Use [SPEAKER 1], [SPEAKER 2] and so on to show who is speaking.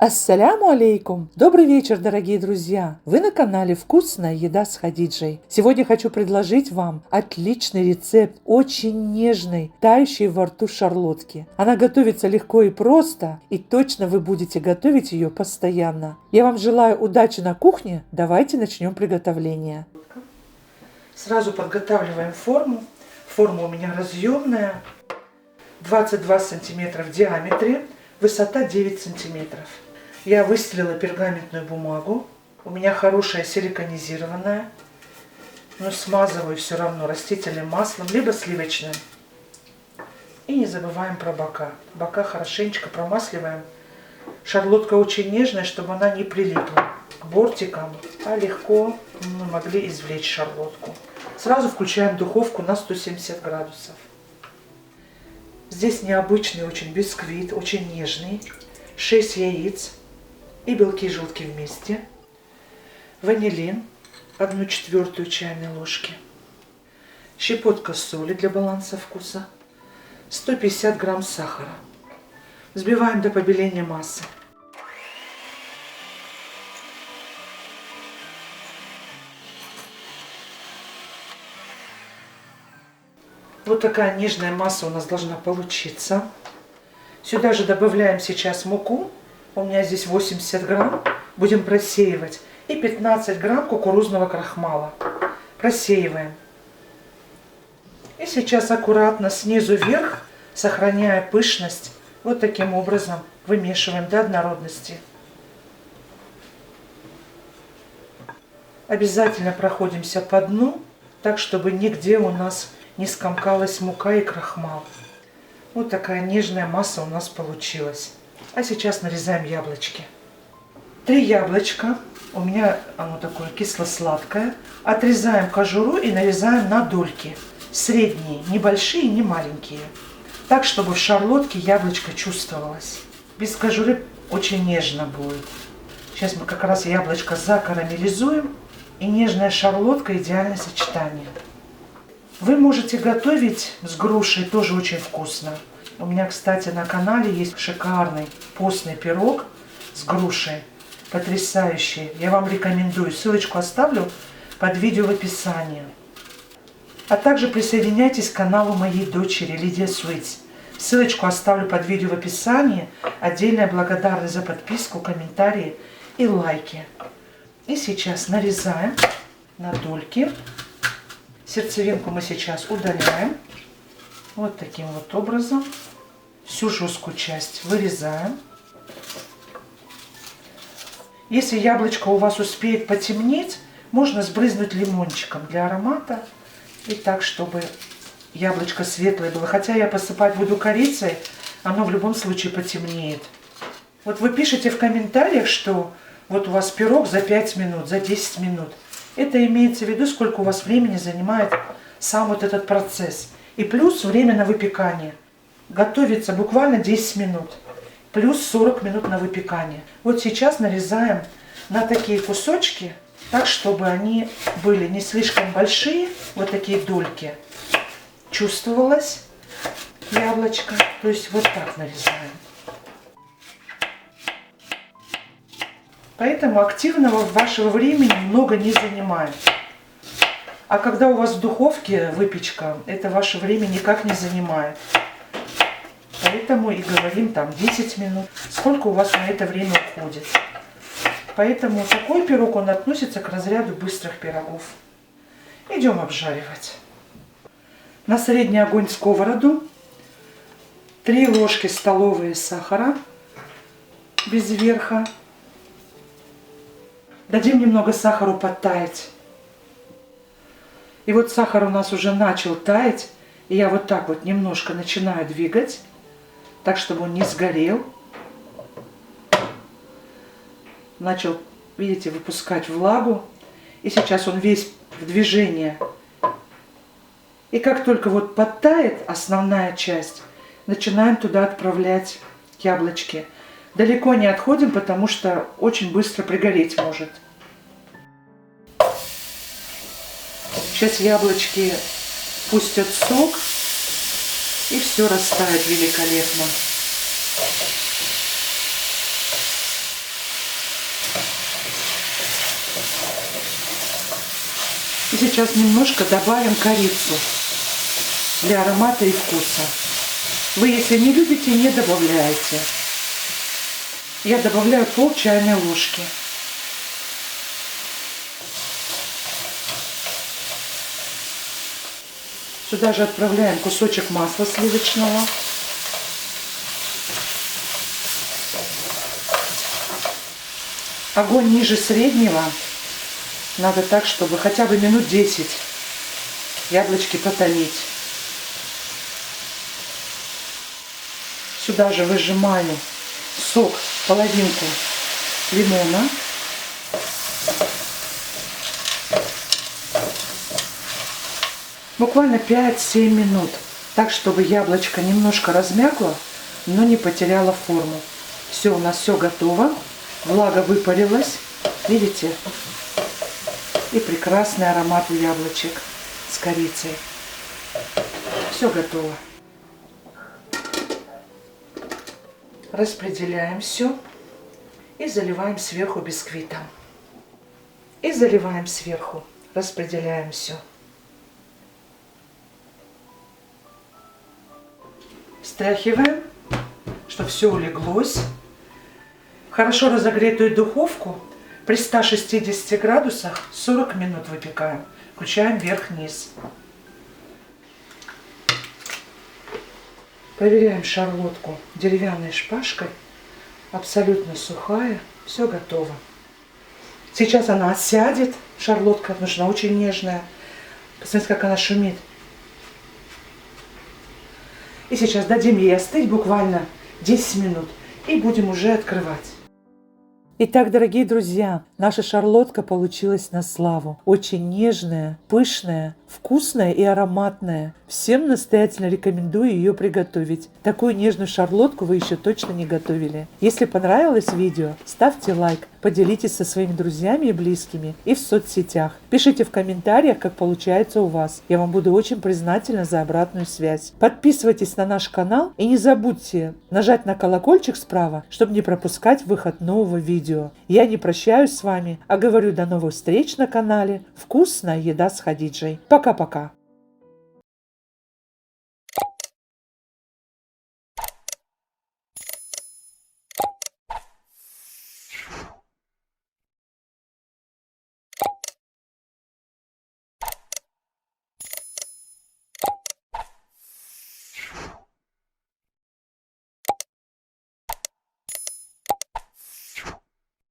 [SPEAKER 1] Ассаляму алейкум! Добрый вечер, дорогие друзья! Вы на канале «Вкусная еда с Хадиджей». Сегодня хочу предложить вам отличный рецепт очень нежной, тающей во рту шарлотки. Она готовится легко и просто, и точно вы будете готовить ее постоянно. Я вам желаю удачи на кухне. Давайте начнем приготовление. Сразу подготавливаем форму. Форма у меня разъемная, 22 сантиметра в диаметре, высота 9 сантиметров. Я выстелила пергаментную бумагу. У меня хорошая силиконизированная. Но смазываю все равно растительным маслом, либо сливочным. И не забываем про бока. Бока хорошенечко промасливаем. Шарлотка очень нежная, чтобы она не прилипла к бортикам, а легко мы могли извлечь шарлотку. Сразу включаем духовку на 170 градусов. Здесь необычный очень бисквит, очень нежный. 6 яиц, и белки и желтки вместе. Ванилин, одну четвертую чайной ложки. Щепотка соли для баланса вкуса. 150 грамм сахара. Взбиваем до побеления массы. Вот такая нежная масса у нас должна получиться. Сюда же добавляем сейчас муку у меня здесь 80 грамм. Будем просеивать. И 15 грамм кукурузного крахмала. Просеиваем. И сейчас аккуратно снизу вверх, сохраняя пышность, вот таким образом вымешиваем до однородности. Обязательно проходимся по дну, так чтобы нигде у нас не скомкалась мука и крахмал. Вот такая нежная масса у нас получилась. А сейчас нарезаем яблочки. Три яблочка. У меня оно такое кисло-сладкое. Отрезаем кожуру и нарезаем на дольки. Средние, небольшие, не маленькие. Так, чтобы в шарлотке яблочко чувствовалось. Без кожуры очень нежно будет. Сейчас мы как раз яблочко закарамелизуем. И нежная шарлотка идеальное сочетание. Вы можете готовить с грушей, тоже очень вкусно. У меня, кстати, на канале есть шикарный постный пирог с грушей. Потрясающий. Я вам рекомендую. Ссылочку оставлю под видео в описании. А также присоединяйтесь к каналу моей дочери Лидия Суиц. Ссылочку оставлю под видео в описании. Отдельная благодарность за подписку, комментарии и лайки. И сейчас нарезаем на дольки. Сердцевинку мы сейчас удаляем. Вот таким вот образом всю жесткую часть вырезаем. Если яблочко у вас успеет потемнеть, можно сбрызнуть лимончиком для аромата. И так, чтобы яблочко светлое было. Хотя я посыпать буду корицей, оно в любом случае потемнеет. Вот вы пишете в комментариях, что вот у вас пирог за 5 минут, за 10 минут. Это имеется в виду, сколько у вас времени занимает сам вот этот процесс. И плюс время на выпекание готовится буквально 10 минут, плюс 40 минут на выпекание. Вот сейчас нарезаем на такие кусочки, так, чтобы они были не слишком большие, вот такие дольки. Чувствовалось яблочко, то есть вот так нарезаем. Поэтому активного вашего времени много не занимает. А когда у вас в духовке выпечка, это ваше время никак не занимает. Поэтому и говорим там 10 минут. Сколько у вас на это время уходит. Поэтому такой пирог, он относится к разряду быстрых пирогов. Идем обжаривать. На средний огонь сковороду 3 ложки столовые сахара без верха. Дадим немного сахару подтаять. И вот сахар у нас уже начал таять. И я вот так вот немножко начинаю двигать так, чтобы он не сгорел. Начал, видите, выпускать влагу. И сейчас он весь в движении. И как только вот подтает основная часть, начинаем туда отправлять яблочки. Далеко не отходим, потому что очень быстро пригореть может. Сейчас яблочки пустят сок и все растает великолепно. И сейчас немножко добавим корицу для аромата и вкуса. Вы, если не любите, не добавляйте. Я добавляю пол чайной ложки. Сюда же отправляем кусочек масла сливочного. Огонь ниже среднего. Надо так, чтобы хотя бы минут 10 яблочки потомить. Сюда же выжимаю сок, половинку лимона. Буквально 5-7 минут. Так, чтобы яблочко немножко размякло, но не потеряло форму. Все, у нас все готово. Влага выпарилась. Видите? И прекрасный аромат у яблочек с корицей. Все готово. Распределяем все и заливаем сверху бисквитом. И заливаем сверху. Распределяем все. Стряхиваем, чтобы все улеглось. Хорошо разогретую духовку при 160 градусах 40 минут выпекаем. Включаем вверх-вниз. Проверяем шарлотку деревянной шпажкой. Абсолютно сухая. Все готово. Сейчас она сядет, шарлотка, она очень нежная. Посмотрите, как она шумит. И сейчас дадим ей остыть буквально 10 минут. И будем уже открывать. Итак, дорогие друзья, наша шарлотка получилась на славу. Очень нежная, пышная, вкусная и ароматная. Всем настоятельно рекомендую ее приготовить. Такую нежную шарлотку вы еще точно не готовили. Если понравилось видео, ставьте лайк, поделитесь со своими друзьями и близкими и в соцсетях. Пишите в комментариях, как получается у вас. Я вам буду очень признательна за обратную связь. Подписывайтесь на наш канал и не забудьте нажать на колокольчик справа, чтобы не пропускать выход нового видео. Я не прощаюсь с вами, а говорю до новых встреч на канале «Вкусная еда с Хадиджей». Пока-пока.